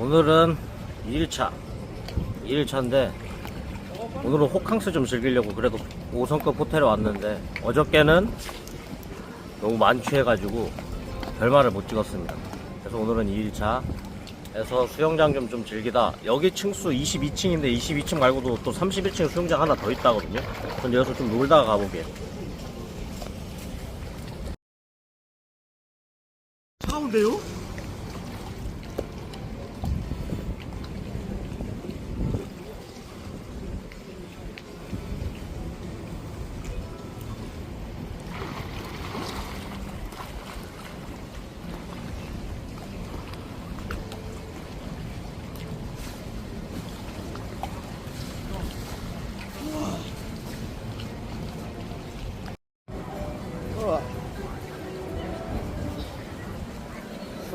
오늘은 2일차 2일차인데 오늘은 호캉스 좀 즐기려고 그래도 5성급 호텔에 왔는데 어저께는 너무 만취해가지고 별말을 못 찍었습니다. 그래서 오늘은 2일차 에서 수영장 좀, 좀 즐기다. 여기 층수 22층인데 22층 말고도 또 31층 수영장 하나 더 있다거든요. 그럼 여기서 좀 놀다가 가보게. 차운데요?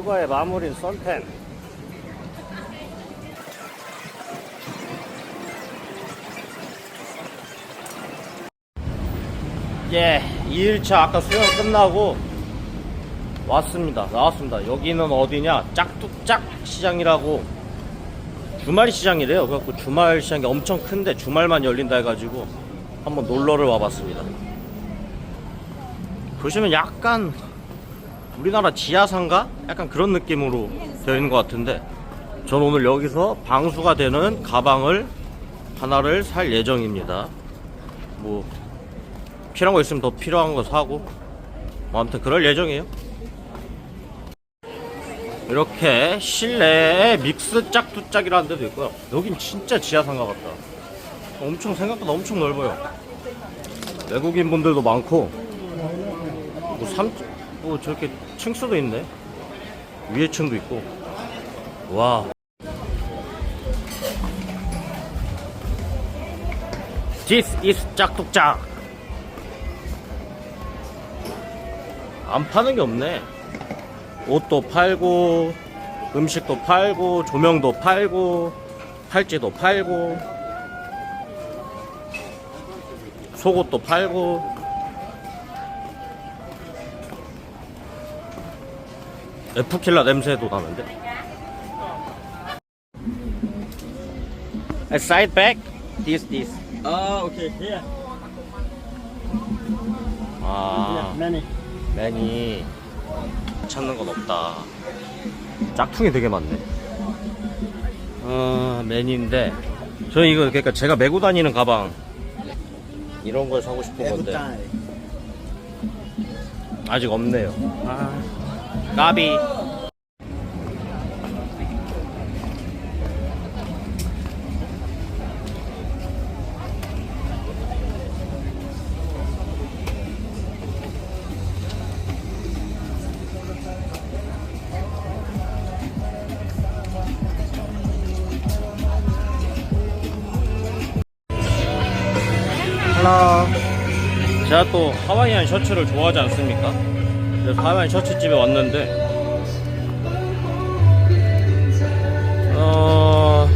휴가의 마무리인 썬텐 예 2일차 아까 수영 끝나고 왔습니다. 나왔습니다. 여기는 어디냐? 짝뚝짝 시장이라고. 주말 시장이래요. 그래갖고 주말 시장이 엄청 큰데 주말만 열린다 해가지고 한번 놀러를 와봤습니다. 보시면 약간 우리나라 지하상가? 약간 그런 느낌으로 되어 있는 것 같은데 저는 오늘 여기서 방수가 되는 가방을 하나를 살 예정입니다. 뭐 필요한 거 있으면 더 필요한 거 사고 뭐 아무튼 그럴 예정이에요. 이렇게 실내에 믹스 짝두짝이라는 데도 있고요. 여긴 진짜 지하상가 같다. 엄청 생각보다 엄청 넓어요. 외국인 분들도 많고 뭐 삼, 뭐 저렇게 층수도 있네. 위에 층도 있고. 와. This is 짝뚝짝. 안 파는 게 없네. 옷도 팔고, 음식도 팔고, 조명도 팔고, 팔찌도 팔고, 속옷도 팔고, 에프킬라 냄새도 나는데. A side bag. This this. 아, 오케이. Here. 아, Many. 맨이 찾는 건 없다. 짝퉁이 되게 많네. 어, 맨인데 저는 이거 그러니까 제가 메고 다니는 가방 이런 걸 사고 싶은 건데 아직 없네요. 아, 하나. 제가 또 하와이안 셔츠를 좋아하지 않습니까? 그래서 하와이안 셔츠 집에 왔는데, 어,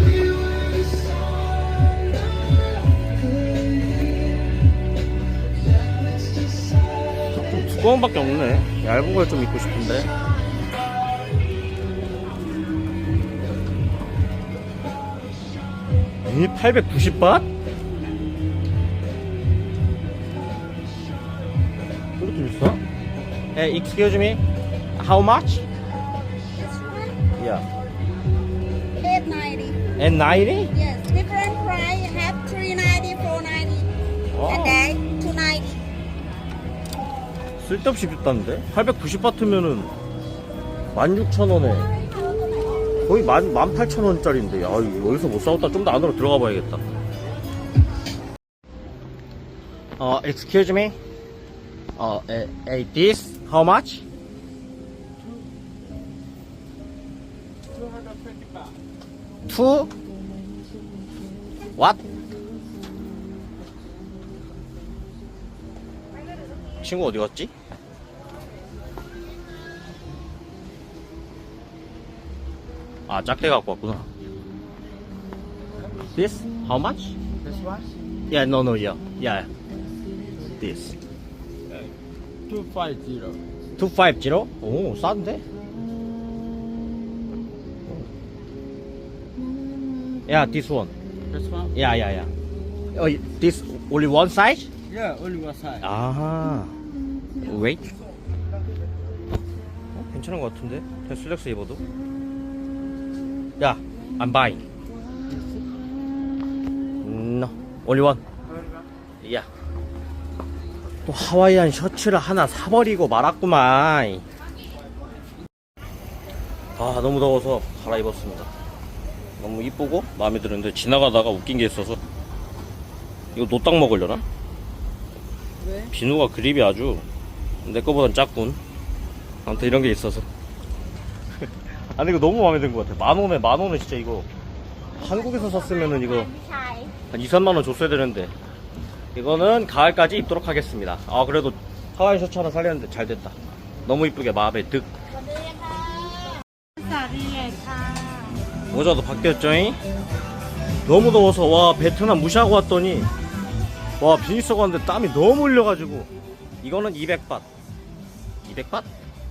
좀 두꺼운 밖에 없네. 얇은 걸 좀 입고 싶은데. 이 890바? Hey, excuse me. How much? This one, Yeah. 890. And 90? Yes, different price. Have 390, 490, 와, and then 290. 쓸데없이 비싼데? 890 바트면은 16,000원에 거의 18,000원짜리인데 야 이거 여기서 못 사왔다 좀 더 안으로 들어가 봐야겠다 어, excuse me 어, a, a, this how much? 2 What? 친구 어디 갔지? 아 짝대 갖고 왔구나 This? How much? This one? Yeah, no, no, yeah, yeah This 250. 250? 오 싼데? Yeah, this one. This one? Yeah, yeah, yeah. Oh, this only one size? Yeah, only one side. 아, wait. 어, 괜찮은 것 같은데? 그냥 슬랙스 입어도. 야, I'm buying. No, only one. 야. 또 하와이안 셔츠를 하나 사버리고 말았구만. 아, 너무 더워서 갈아입었습니다. 너무 이쁘고 마음에 드는데 지나가다가 웃긴 게 있어서 이거 노딱 먹으려나? 왜? 비누가 그립이 아주 내 거보단 작군. 아무튼 이런 게 있어서. 아니 이거 너무 마음에 든 것 같아. 만 원에 만 원에 진짜 이거 한국에서 샀으면은 이거 한 2, 3만 원 줬어야 되는데 이거는 가을까지 입도록 하겠습니다. 아 그래도 하와이 셔츠 하나 살렸는데 잘 됐다. 너무 이쁘게 마음에 득. 모자도 바뀌었죠잉? 너무 더워서 와 베트남 무시하고 왔더니. 와 비니스 갔는데 땀이 너무 흘려가지고. 이거는 200밧 200밧?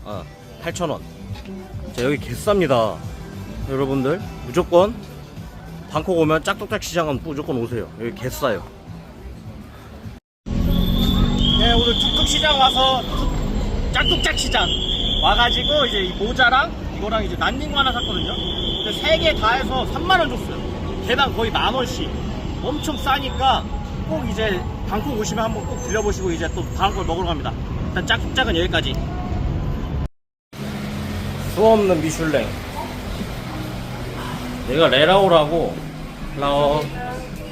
어 8,000원. 자 여기 개쌉니다. 여러분들 무조건 방콕 오면 짝뚝짝 시장은 무조건 오세요. 여기 개싸요. 네 오늘 뚝뚝 시장 와서 짝뚝짝 시장 와가지고 이제 이 모자랑 이거랑 이제 난닝구 하나 샀거든요. 근데 세 개 다 해서 3만 원 줬어요. 개당 거의 만 원씩. 엄청 싸니까 꼭 이제 방콕 오시면 한번 꼭 들려보시고 이제 또 다음 걸 먹으러 갑니다. 일단 짝뚝짝은 여기까지. 수 없는 미슐랭. 얘가 레라오라고 라오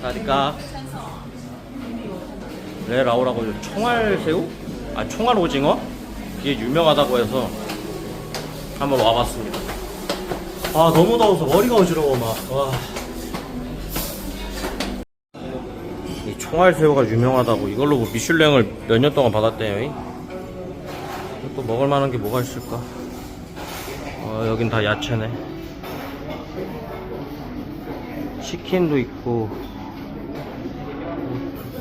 사디까 레라오라고 총알 새우? 아 총알 오징어? 이게 유명하다고 해서 한번 와봤습니다. 아 너무 더워서 머리가 어지러워 막. 와. 이 총알 새우가 유명하다고 이걸로 뭐 미슐랭을 몇 년 동안 받았대요. 또 먹을 만한 게 뭐가 있을까? 어 여긴 다 야채네. 치킨도 있고 뭐,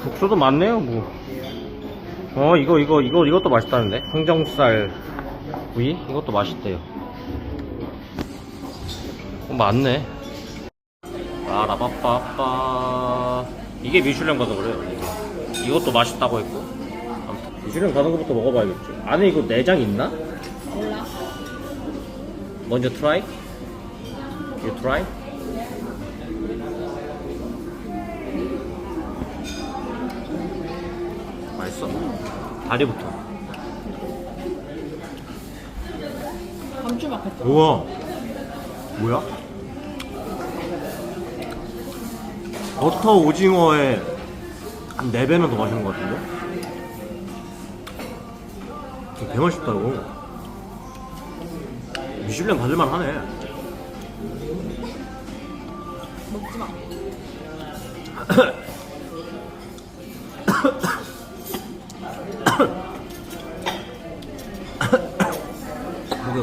국수도 많네요 뭐. 어 이거 이거 이거 이것도 맛있다는데? 항정살 구이 이것도 맛있대요. 어, 많네. 아라바빠빠. 이게 미슐랭 가서 그래요 이게. 이것도 맛있다고 했고. 아무튼. 미슐랭 가는 것부터 먹어봐야겠죠. 안에 이거 내장 있나? 몰라. 먼저 트라이? You try 맛있어 다리부터 감추 막혔어 우와 뭐야? 버터 오징어에 한 4배는 더 맛있는 것 같은데? 개 맛있다 이거 미슐랭 받을만 하네 먹지 마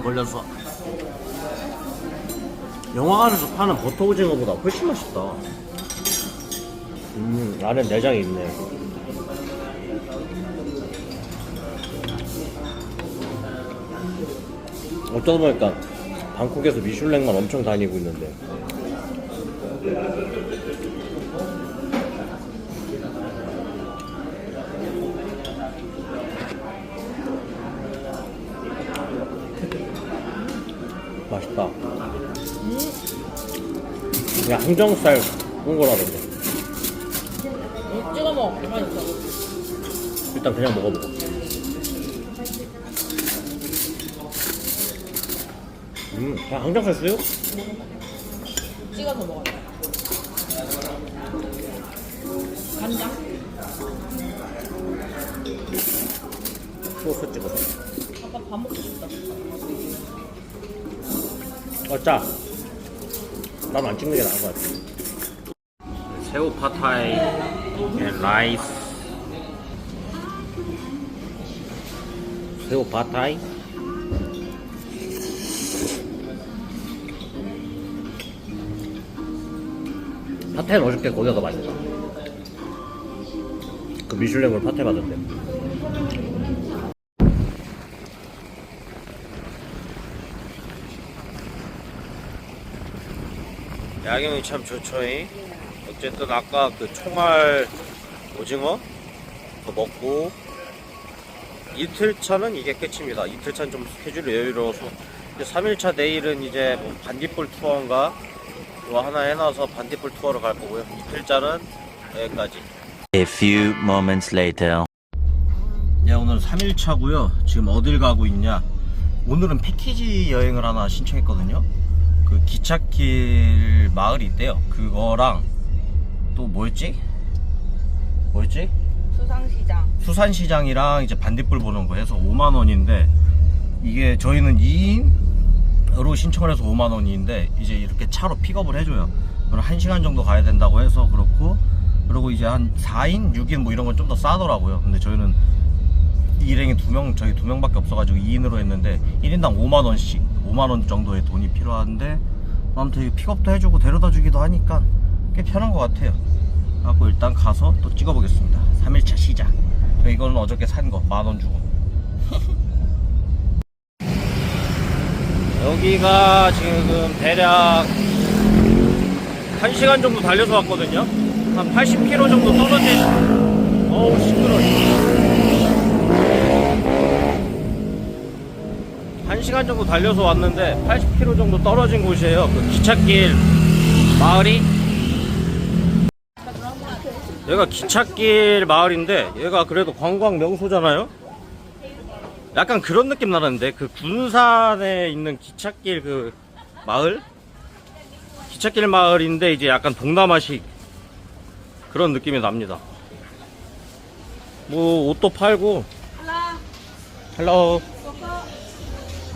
걸렸어 영화관에서 파는 버터 오징어보다 훨씬 맛있다. 음 안에 내장이 있네. 어쩌다 보니까 방콕에서 미슐랭만 엄청 다니고 있는데 그냥 항정살 구운 거라던데 찍어 먹어. 일단 그냥 먹어보고. 음 그냥 항정살 수육? 찍어서 먹어야 돼 간장? 소스 찍어서. 아빠 밥 먹고 싶다. 어 짜 나는 안 찍는 게 나은 것 같아. 새우 파타이 앤 라이스. 새우 파타이? 파타이는 어저께 거기가 더 맛있다 그 미슐랭으로 파타이 받았대 야경이 참 좋죠 잉. 어쨌든 아까 그 총알 오징어 더 먹고 이틀 차는 이게 끝입니다. 이틀 차는 좀 스케줄이 여유로워서 이제 3일차 내일은 이제 뭐 반딧불 투어인가 그거 하나 해놔서 반딧불 투어를 갈 거고요. 이틀차는 여기까지. A few moments later. 네, 오늘 3일차고요. 지금 어딜 가고 있냐? 오늘은 패키지 여행을 하나 신청했거든요. 그 기찻길 마을이 있대요. 그거랑 또 뭐였지? 뭐였지? 수상시장. 수산시장이랑 이제 반딧불 보는 거 해서 5만 원인데 이게 저희는 2인으로 신청을 해서 5만 원인데 이제 이렇게 차로 픽업을 해줘요. 그럼 1시간 정도 가야 된다고 해서 그렇고 그리고 이제 한 4인, 6인 뭐 이런 건 좀 더 싸더라고요. 근데 저희는 일행이 두 명, 저희 두 명밖에 없어가지고 2인으로 했는데 1인당 5만 원씩, 5만 원 정도의 돈이 필요한데 아무튼 픽업도 해주고 데려다 주기도 하니까 꽤 편한 것 같아요. 갖고 일단 가서 또 찍어보겠습니다. 3일차 시작. 이거는 어저께 산 거, 만원 주고. 여기가 지금 대략 1시간 정도 달려서 왔거든요. 한 80km 정도 떨어진, 어우, 시끄러워. 1시간 정도 달려서 왔는데 80km 정도 떨어진 곳이에요. 그 기찻길 마을이 얘가 기찻길 마을인데 얘가 그래도 관광 명소잖아요. 약간 그런 느낌 나는데 그 군산에 있는 기찻길 그 마을 기찻길 마을인데 이제 약간 동남아식 그런 느낌이 납니다. 뭐 옷도 팔고 헬로 뭐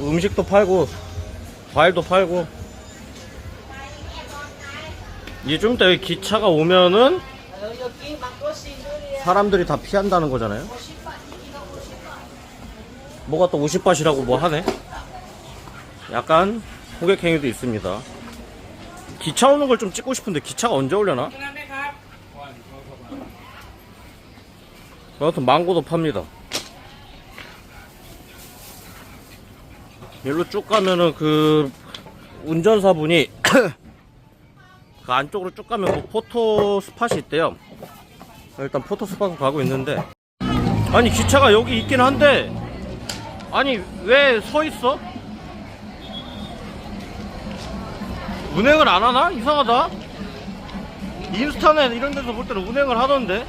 음식도 팔고 과일도 팔고 이제 좀 이따 기차가 오면은 사람들이 다 피한다는 거잖아요. 뭐가 또 50바시라고 뭐 하네. 약간 호객행위도 있습니다. 기차 오는 걸 좀 찍고 싶은데 기차가 언제 오려나? 아무튼 망고도 팝니다. 여기로 쭉 가면은 그 운전사분이 그 안쪽으로 쭉 가면 뭐 포토 스팟이 있대요. 일단 포토 스팟으로 가고 있는데 아니 기차가 여기 있긴 한데 아니 왜 서 있어? 운행을 안 하나? 이상하다. 인스타나 이런 데서 볼 때는 운행을 하던데.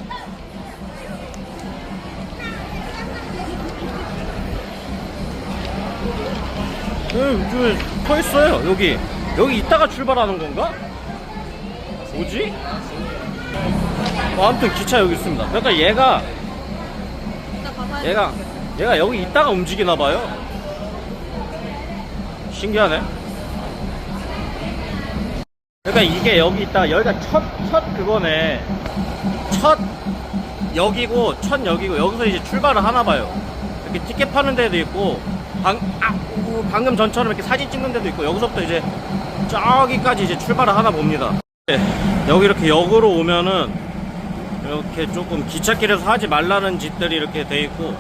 왜, 서 있어요, 여기. 여기 있다가 출발하는 건가? 뭐지? 뭐 아무튼 기차 여기 있습니다. 그러니까 얘가 얘가 얘가 여기 있다가 움직이나 봐요. 신기하네. 그러니까 이게 여기 있다 여기가 첫 첫 그거네. 첫 여기고 첫 여기고 여기서 이제 출발을 하나 봐요. 이렇게 티켓 파는 데도 있고 방, 아, 우, 방금 전처럼 이렇게 사진 찍는 데도 있고 여기서부터 이제 저기까지 이제 출발을 하나 봅니다. 네, 여기 이렇게 역으로 오면은 이렇게 조금 기찻길에서 하지 말라는 짓들이 이렇게 돼 있고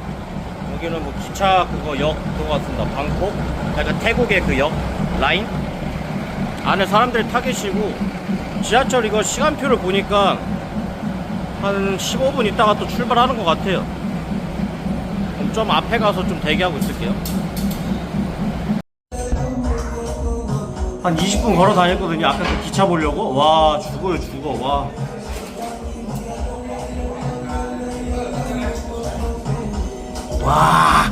여기는 뭐 기차 그거 역 그거 같습니다. 방콕 약간 태국의 그 역 라인 안에 사람들이 타 계시고 지하철 이거 시간표를 보니까 한 15분 있다가 또 출발하는 것 같아요. 그럼 좀 앞에 가서 좀 대기하고 있을게요. 한 20분 걸어 다녔거든요. 아까 그 기차 보려고. 와, 죽어요, 죽어. 와. 와.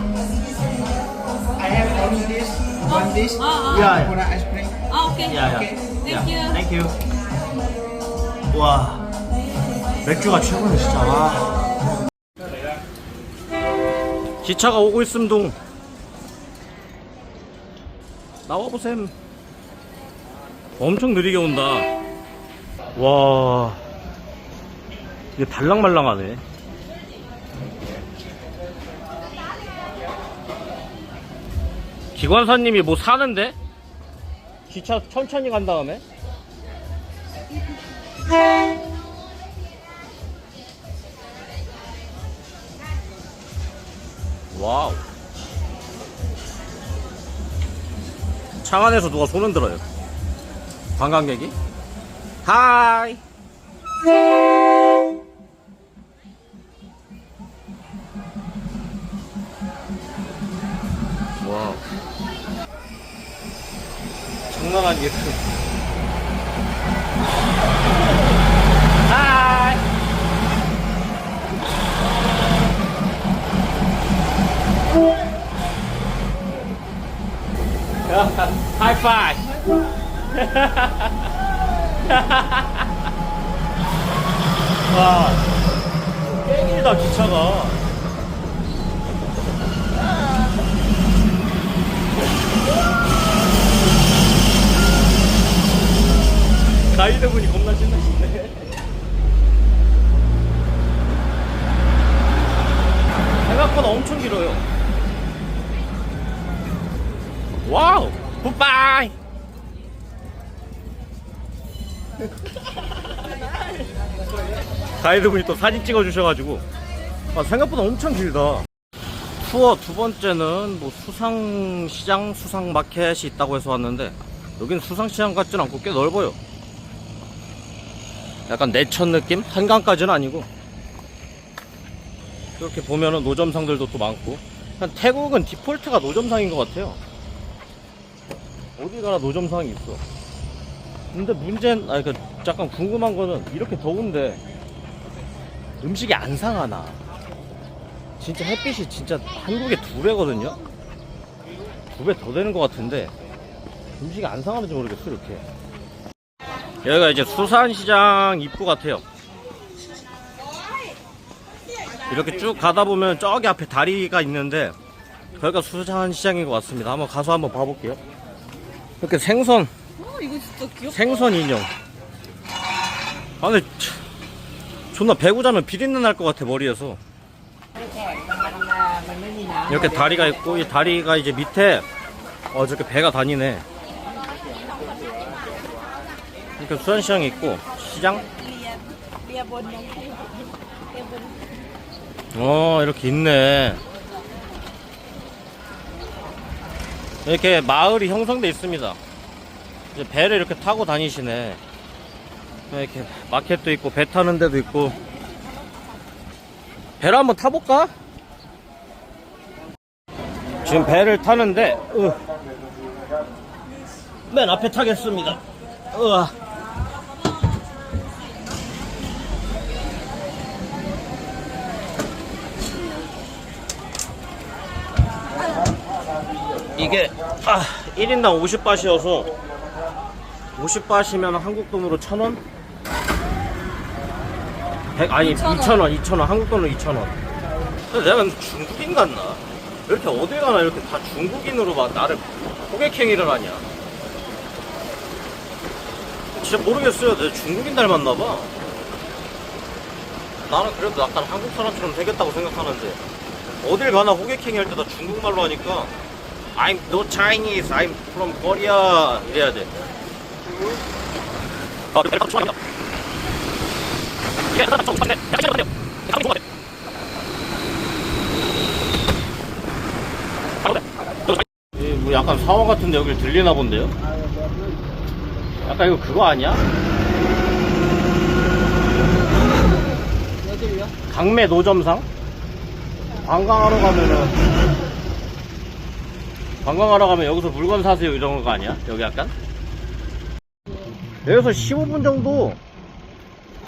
I have only this, one this, Oh, 야, for the ice cream. oh, okay. 야, 야. Thank you. 땡큐. 와. 맥주가 최고네, 진짜. 와. 기차가 오고 있음동. 나와보셈. 엄청 느리게 온다. 와. 이게 달랑말랑하네. 기관사님이 뭐 사는데? 기차 천천히 간 다음에? 와우. 창 안에서 누가 손 흔 들어요. 관광객이? 하이. 가이드분이 겁나 신나시네. 생각보다 엄청 길어요. 와우! 굿바이! 가이드분이 또 사진 찍어주셔가지고 아, 생각보다 엄청 길다 투어 두 번째는 뭐 수상시장 수상마켓이 있다고 해서 왔는데 여긴 수상시장 같진 않고 꽤 넓어요 약간 내천 느낌? 한강까지는 아니고. 이렇게 보면은 노점상들도 또 많고. 한 태국은 디폴트가 노점상인 것 같아요. 어디 가나 노점상이 있어. 근데 문제는 아 그러니까 잠깐 궁금한 거는 이렇게 더운데 음식이 안 상하나? 진짜 햇빛이 진짜 한국에 두 배거든요? 두 배 더 되는 것 같은데 음식이 안 상하는지 모르겠어 이렇게 여기가 이제 수산시장 입구 같아요 이렇게 쭉 가다 보면 저기 앞에 다리가 있는데 거기가 수산시장인 것 같습니다 한번 가서 한번 봐볼게요 이렇게 생선 어, 이거 진짜 귀엽다. 생선 인형. 아, 근데 참, 존나 배구자면 비린내 날 것 같아 머리에서. 이렇게 다리가 있고 이 다리가 이제 밑에 어 저렇게 배가 다니네. 이렇게 수산시장이 있고 시장. 어 이렇게 있네. 이렇게 마을이 형성돼 있습니다. 이제 배를 이렇게 타고 다니시네. 이렇게 마켓도 있고 배 타는 데도 있고. 배를 한번 타볼까? 지금 배를 타는데 으. 맨 앞에 타겠습니다. 으아. 이게 아 1인당 50바트여서 50바트면 한국 돈으로 1,000원? 100, 아니 2,000원. 2,000원 한국 돈으로 2,000원. 근데 내가 근데 중국인 같나? 왜 이렇게 어딜 가나? 이렇게 다 중국인으로 막 나를 호객행위를 하냐? 진짜 모르겠어요. 내가 중국인 닮았나 봐. 나는 그래도 약간 한국 사람처럼 되겠다고 생각하는데 어딜 가나 호객행위 할 때 다 중국말로 하니까 I'm no Chinese, I'm from Korea 이래야 돼. 아, 좀. 약간 좋은데요. 약간 좋은 것 같아. 바로 돼. 여기 이, 뭐 약간 사원 같은데 여기 들리나 본데요? 약간 이거 그거 아니야? 강매 노점상? 관광하러 가면은 관광하러 가면 여기서 물건 사세요 이런 거 아니야? 여기 약간? 여기서 15분 정도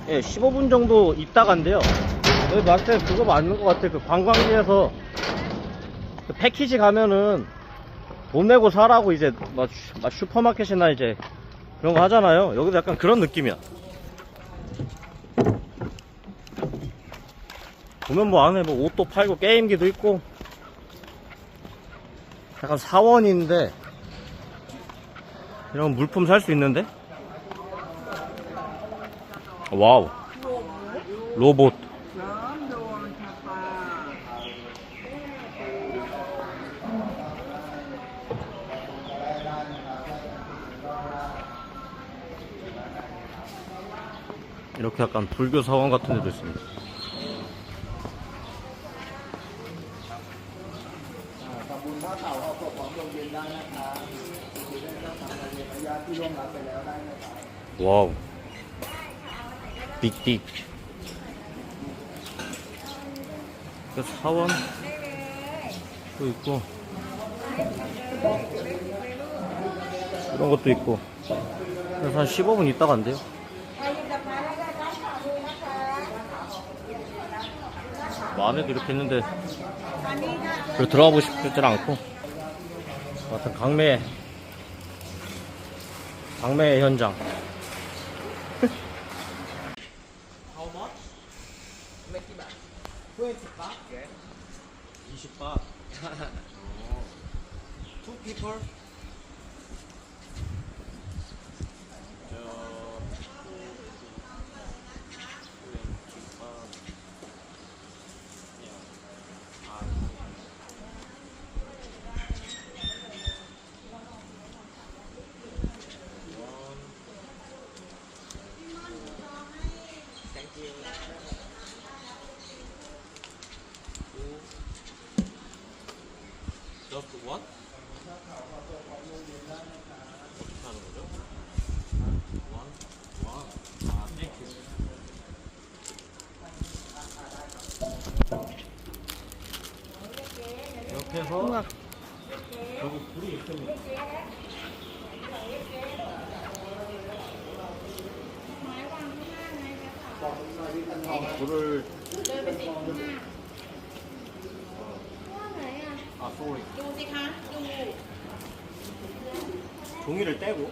예 15분 정도 있다 간대요. 여기 때 그거 맞는 것 같아. 그 관광지에서 그 패키지 가면은 돈 내고 사라고 이제 막, 슈- 막 슈퍼마켓이나 이제 그런 거 하잖아요. 여기도 약간 그런 느낌이야. 보면 뭐 안에 뭐 옷도 팔고 게임기도 있고 약간 사원인데 이런 물품 살 수 있는데? 와우. 로봇. 이렇게 약간 불교 사원 같은 데도 있습니다 와우. 빅딕 그 사원. 또 있고. 이런 것도 있고. 그래서 한 15분 있다 간대요? 뭐 안에도 이렇게 있는데 별로 들어가고 싶지는 않고. 하여튼 강매 강매 현장 How much? 20바. Two people? Just one? 어떻게 하는 거죠? One, one. 아, thank you. 이렇게 해서 여기 불이 있습니다. 불을 아, sorry. ดูสิคะ ดู 종이를 떼고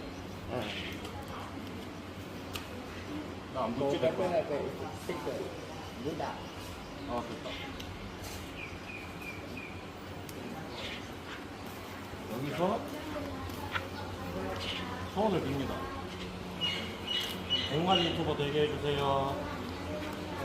나안 붙지 될거 아 됐다 여기서 소원을 빕니다 100만 유튜버 되게 해주세요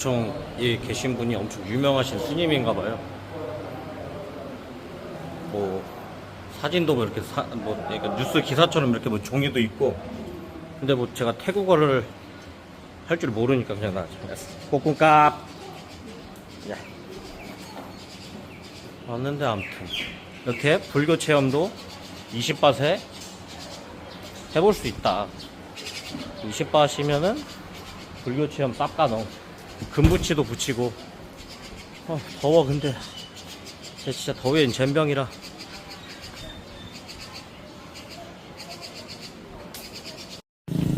엄청 예 계신 분이 엄청 유명하신 스님인가 봐요. 뭐 사진도 뭐 이렇게 사, 뭐 그러니까 뉴스 기사처럼 이렇게 뭐 종이도 있고. 근데 뭐 제가 태국어를 할 줄 모르니까 그냥 나 꼬꿍값. 야. 왔는데 아무튼 이렇게 불교 체험도 20바세 해볼 수 있다. 20바시면은 불교 체험 쌉가능. 금붙이도 붙이고. 어, 더워, 근데. 진짜, 진짜 더위엔 젬병이라.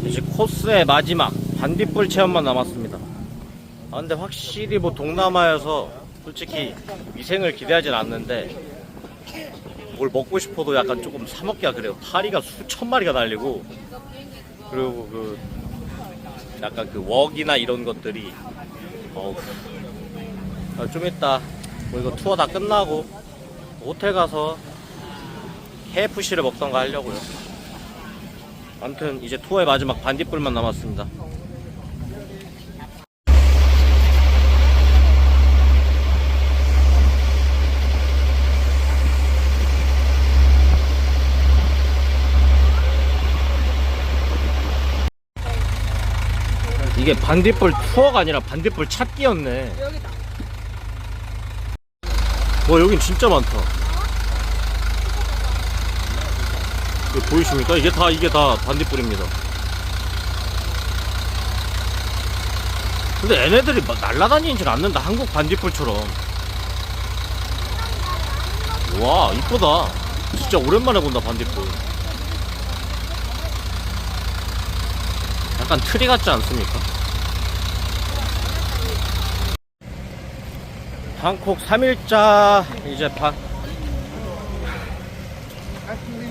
이제 코스의 마지막 반딧불 체험만 남았습니다. 아, 근데 확실히 뭐 동남아여서 솔직히 위생을 기대하진 않는데 뭘 먹고 싶어도 약간 조금 사먹기가 그래요. 파리가 수천 마리가 날리고 그리고 그 약간 그 웍이나 이런 것들이 어우 아, 좀 이따 뭐 이거 투어 다 끝나고 호텔 가서 KFC를 먹던가 하려고요. 아무튼 이제 투어의 마지막 반딧불만 남았습니다. 이게 반딧불 투어가 아니라 반딧불 찾기였네. 와 여긴 진짜 많다. 이거 보이십니까? 이게 다 이게 다 반딧불입니다. 근데 얘네들이 막 날라다니질 않는다 한국 반딧불처럼 와 이쁘다 진짜 오랜만에 본다 반딧불 약간 트리 같지 않습니까? 방콕 3일자 이제 반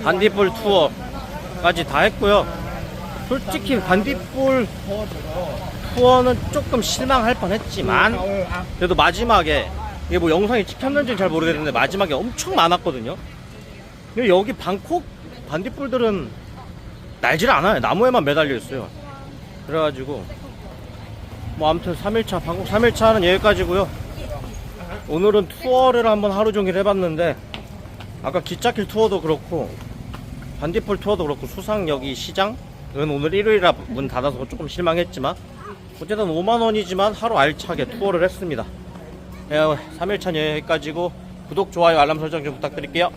반딧불 투어까지 다 했고요 솔직히 반딧불 투어는 조금 실망할 뻔했지만 그래도 마지막에 이게 뭐 영상이 찍혔는지는 잘 모르겠는데 마지막에 엄청 많았거든요. 여기 방콕 반딧불들은 날질 않아요. 나무에만 매달려 있어요. 그래가지고 뭐 아무튼 3일차 방콕 3일차는 여기까지고요. 오늘은 투어를 한번 하루 종일 해봤는데 아까 기찻길 투어도 그렇고 반딧불 투어도 그렇고 수상 여기 시장은 오늘 일요일이라 문 닫아서 조금 실망했지만 어쨌든 5만원이지만 하루 알차게 투어를 했습니다. 예, 3일차 여기까지고 구독, 좋아요, 알람 설정 좀 부탁드릴게요.